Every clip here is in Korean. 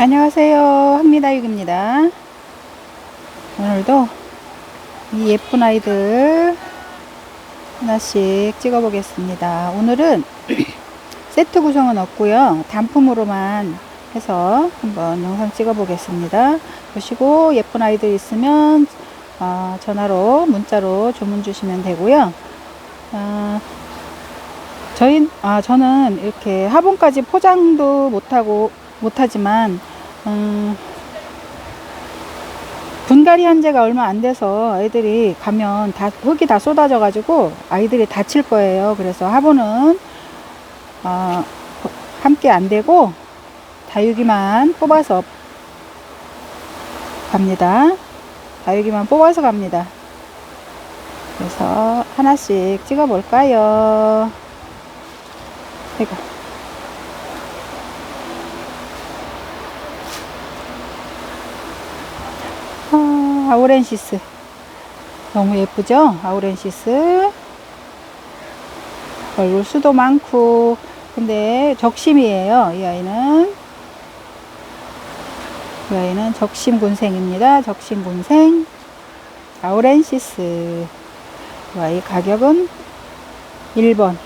안녕하세요. 황미다육입니다. 오늘도 이 예쁜 아이들 하나씩 찍어 보겠습니다. 오늘은 세트 구성은 없고요. 단품으로만 해서 한번 영상 찍어 보겠습니다. 보시고 예쁜 아이들 있으면 어, 전화로 문자로 주문 주시면 되고요. 어, 저희 아 저는 이렇게 화분까지 포장도 못하고 못하지만 음, 분갈이 한 지가 얼마 안 돼서 애들이 가면 다 흙이 다 쏟아져 가지고 아이들이 다칠 거예요. 그래서 화분은 어, 함께 안 되고 다육이만 뽑아서 갑니다. 다육이만 뽑아서 갑니다. 그래서 하나씩 찍어 볼까요? 이거. 아, 아우렌시스. 너무 예쁘죠? 아우렌시스. 얼굴 수도 많고. 근데 적심이에요. 이 아이는. 이 아이는 적심군생입니다. 적심군생. 아우렌시스. 이 아이 가격은 1번.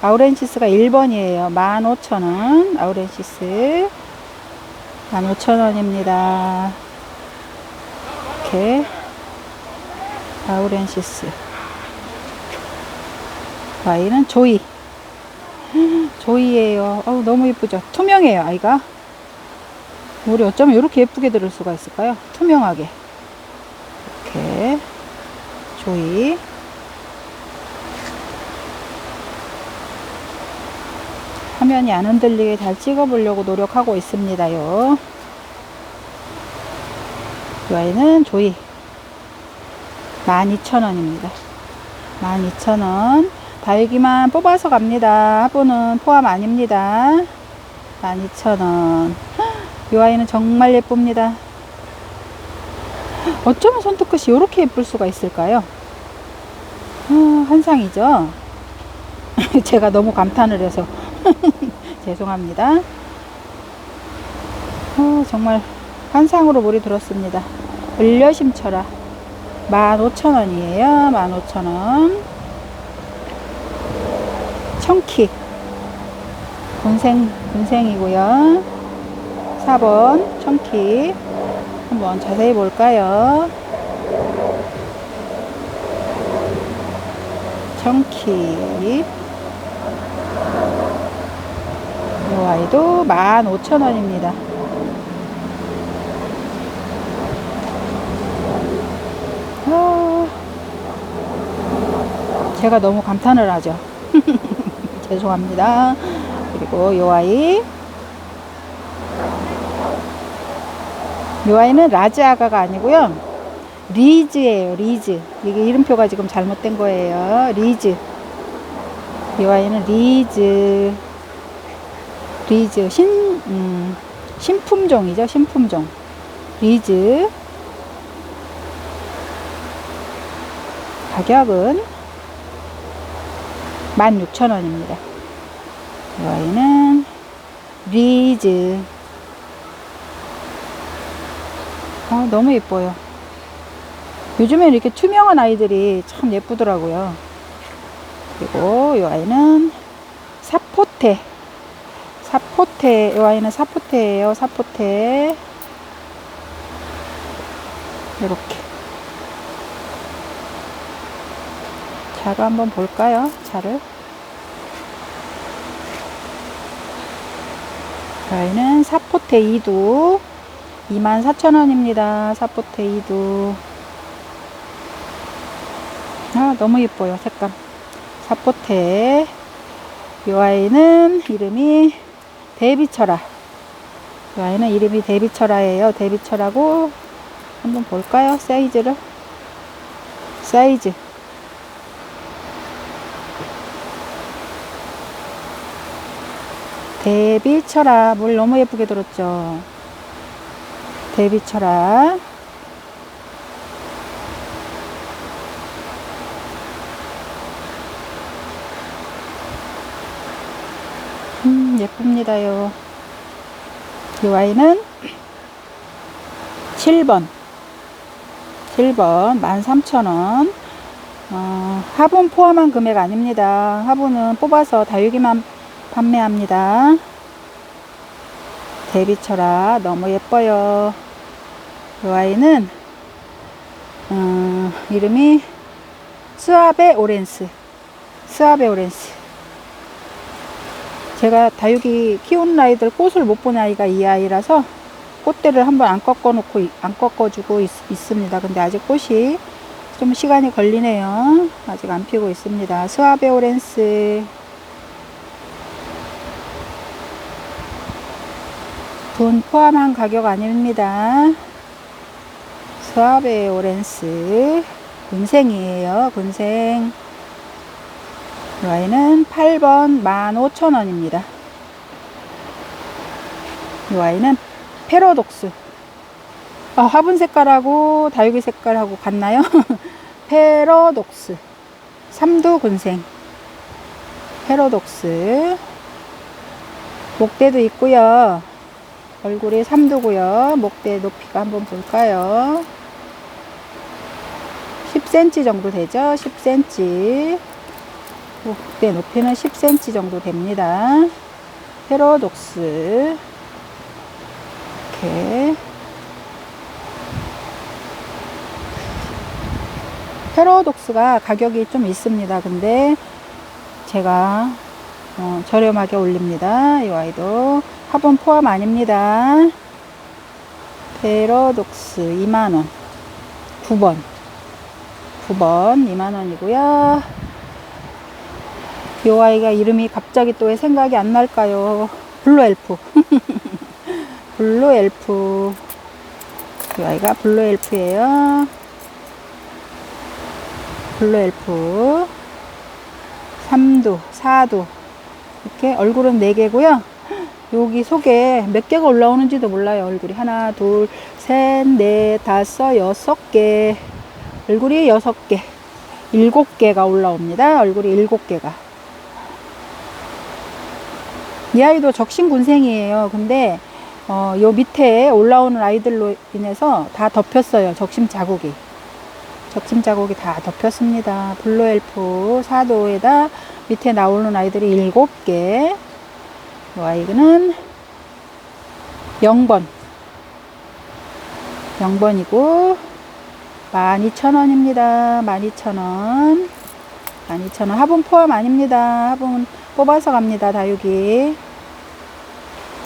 아우렌시스가 1번이에요. 15,000원. 아우렌시스. 15,000원입니다. 이렇게 아우렌시스. 아이는 조이. 조이예요. 어우 너무 예쁘죠? 투명해요 아이가. 우리 어쩌면 이렇게 예쁘게 들을 수가 있을까요? 투명하게. 이렇게 조이. 화면이 안 흔들리게 잘 찍어 보려고 노력하고 있습니다요 이 아이는 조이 12,000원입니다. 12,000원. 다육이만 뽑아서 갑니다. 화분은 포함 아닙니다. 12,000원. 이 아이는 정말 예쁩니다. 어쩌면 손톱끝이 이렇게 예쁠 수가 있을까요? 아, 한상이죠? 제가 너무 감탄을 해서 죄송합니다. 어, 정말 한상으로 물이 들었습니다. 을려심쳐라. 15,000원이에요. 15,000원. 청키. 군생, 군생이고요. 4번 청키. 한번 자세히 볼까요? 청키. 이 아이도 15,000원입니다. 아, 제가 너무 감탄을 하죠. 죄송합니다. 그리고 요 아이. 요 아이는 라지 아가가 아니고요. 리즈예요, 리즈. 이게 이름표가 지금 잘못된 거예요. 리즈. 요 아이는 리즈. 리즈. 신, 음, 신품종이죠, 신품종. 리즈. 가격은 16,000원입니다. 이 아이는 리즈. 아, 너무 예뻐요. 요즘엔 이렇게 투명한 아이들이 참 예쁘더라고요. 그리고 이 아이는 사포테. 사포테. 이 아이는 사포테예요. 사포테. 이렇게. 자를 한번 볼까요? 자를. 저희는 사포테 2두 24,000원입니다. 사포테 2두. 아, 너무 예뻐요. 색감. 사포테. 이 아이는 이름이 데비철아. 이 아이는 이름이 데비철아예요. 데비철하고 한번 볼까요? 사이즈를. 사이즈. 데뷔쳐라. 물 너무 예쁘게 들었죠. 데뷔쳐라. 음, 예쁩니다요. 이 아이는 7번 7번 13,000원 어, 화분 포함한 금액 아닙니다. 화분은 뽑아서 다육이만 판매합니다. 데비쳐라 너무 예뻐요. 이 아이는 어, 이름이 스아베 오렌스 스아베 오렌스 제가 다육이 키우는 아이들 꽃을 못 본 아이가 이 아이라서 꽃대를 한번 안 꺾어 놓고 안 꺾어 주고 있, 있습니다. 근데 아직 꽃이 좀 시간이 걸리네요. 아직 안 피고 있습니다. 스와베 오렌스 돈 포함한 가격 아닙니다. 스와베 오렌스 군생이에요. 군생 이 아이는 8번 15,000원입니다. 이 아이는 페로독스 아, 화분 색깔하고 다육이 색깔하고 같나요? 페로독스 삼두 군생 페로독스 목대도 있고요 얼굴이 삼두고요. 목대 높이가 한번 볼까요? 10cm 정도 되죠? 10cm 목대 높이는 10cm 정도 됩니다. 페로독스. 이렇게. 페로독스가 가격이 좀 있습니다. 근데 제가 어, 저렴하게 올립니다. 이 아이도 화분 포함 아닙니다. 페로독스 2만원 9번 9번 2만원이고요. 이 아이가 이름이 갑자기 또 왜 생각이 안 날까요? 블루 엘프 블루 엘프 이 아이가 블루 엘프예요. 블루 엘프 3두, 4두 이렇게 얼굴은 4개고요. 여기 속에 몇 개가 올라오는지도 몰라요. 얼굴이 하나, 둘, 셋, 넷, 다섯, 여섯 개 얼굴이 여섯 개 일곱 개가 올라옵니다. 얼굴이 일곱 개가 이 아이도 적심군생이에요. 근데 어, 요 밑에 올라오는 아이들로 인해서 다 덮였어요. 적심 자국이. 적심 자국이 다 덮였습니다. 블루엘프 4도에다 밑에 나오는 아이들이 7개. 요 아이는 0번. 0번이고 12,000원입니다. 12,000원. 12,000원. 화분 포함 아닙니다. 화분 뽑아서 갑니다. 다육이.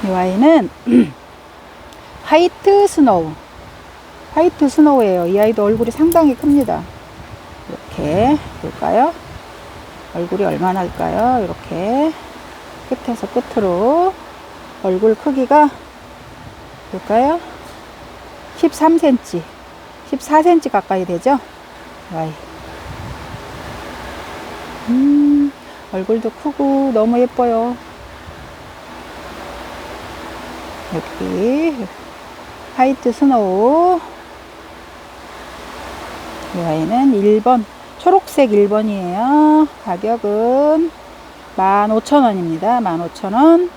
이 아이는 화이트 스노우. 화이트 스노우예요. 이 아이도 얼굴이 상당히 큽니다. 이렇게 볼까요? 얼굴이 얼마나 할까요? 이렇게 끝에서 끝으로 얼굴 크기가 볼까요? 13cm, 14cm 가까이 되죠? 아이. 음, 얼굴도 크고 너무 예뻐요. 여기 화이트 스노우 이 아이는 1번 초록색 1번이에요 가격은 15,000원입니다. 15,000원.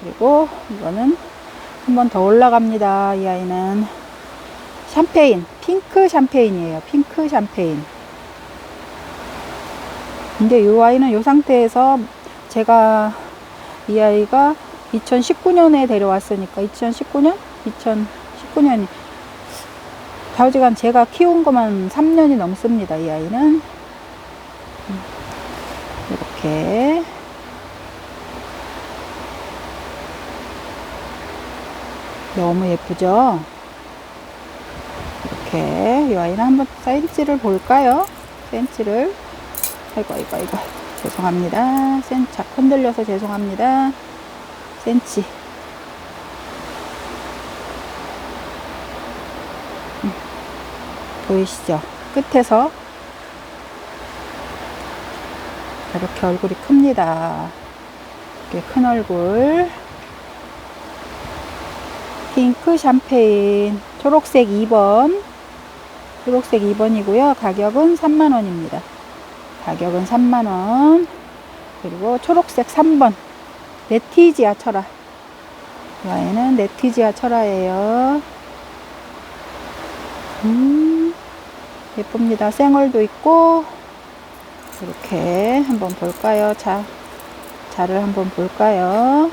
그리고 이거는 한 번 더 올라갑니다. 이 아이는 샴페인 핑크 샴페인이에요. 핑크 샴페인. 근데 이 아이는 이 상태에서 제가 이 아이가 2019년에 데려왔으니까 2019년? 2019년이. 좌우지간 제가 키운 것만 3년이 넘습니다. 이 아이는 이렇게 너무 예쁘죠? 이렇게 이 아이는 한번 사이즈를 볼까요? 센치를 아이고 아이고 아이고 죄송합니다. 센치 흔들려서 죄송합니다. 센치 음, 보이시죠? 끝에서 이렇게 얼굴이 큽니다. 이렇게 큰 얼굴 핑크 샴페인 초록색 2번 초록색 2번이고요. 가격은 3만원입니다. 가격은 3만원 그리고 초록색 3번 네티지아 철화. 와인은 네티지아 철화예요. 음, 예쁩니다. 생얼도 있고, 이렇게 한번 볼까요? 자, 자를 한번 볼까요?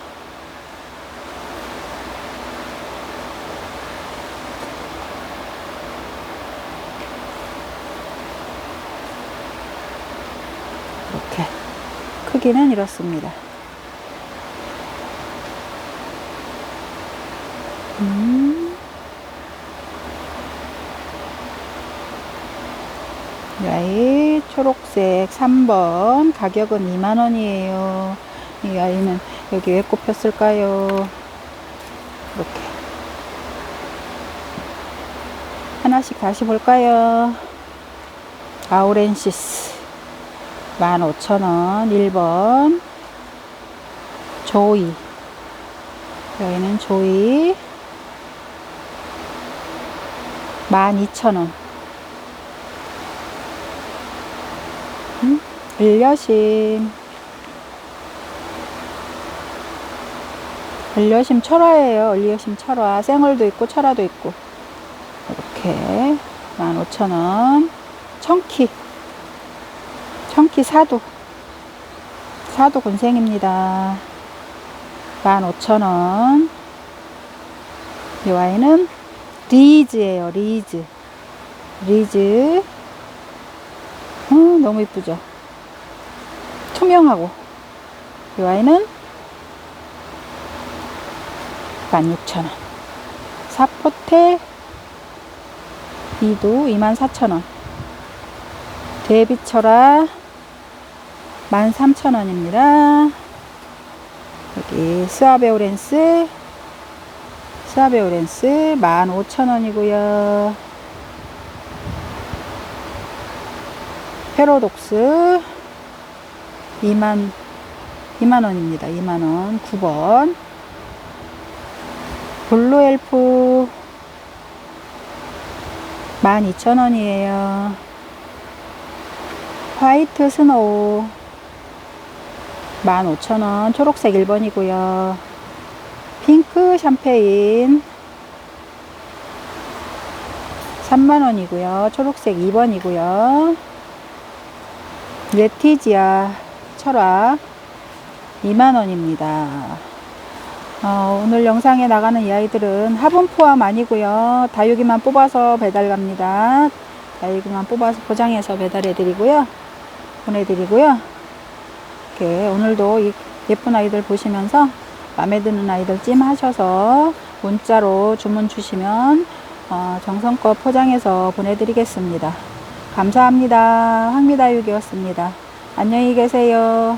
이렇게 크기는 이렇습니다. 음. 이 아이 초록색 3번 가격은 2만원이에요. 이 아이는 여기 왜 꼽혔을까요? 이렇게 하나씩 다시 볼까요? 아우렌시스 15,000원 1번 조이 여기는 조이 12,000원 음? 을려심. 을려심 철화예요. 을려심 철화. 생얼도 있고 철화도 있고. 이렇게 15,000원. 청키. 청키 사도 사도 군생입니다. 15,000원. 이 와인은 리즈예요. 리즈. 리즈 어, 너무 이쁘죠 투명하고 이 와인은 16,000원 사포테 이도 24,000원 데비처라 13,000원입니다. 여기 스아베오렌스 스아베오렌스 15,000원이고요. 페로독스 2만 2만 원입니다. 2만 원 9번 블루 엘프 12,000원이에요. 화이트 스노우 15,000원 초록색 1번이고요. 핑크 샴페인 3만원이고요. 초록색 2번이고요. 레티지아 철화 2만원입니다. 어, 오늘 영상에 나가는 이 아이들은 화분 포함 아니고요. 다육이만 뽑아서 배달 갑니다. 다육이만 뽑아서 포장해서 배달해 드리고요. 보내드리고요. 이렇게 오늘도 이 예쁜 아이들 보시면서 마음에 드는 아이들 찜하셔서 문자로 주문 주시면 어, 정성껏 포장해서 보내드리겠습니다. 감사합니다. 황미다육이었습니다. 안녕히 계세요.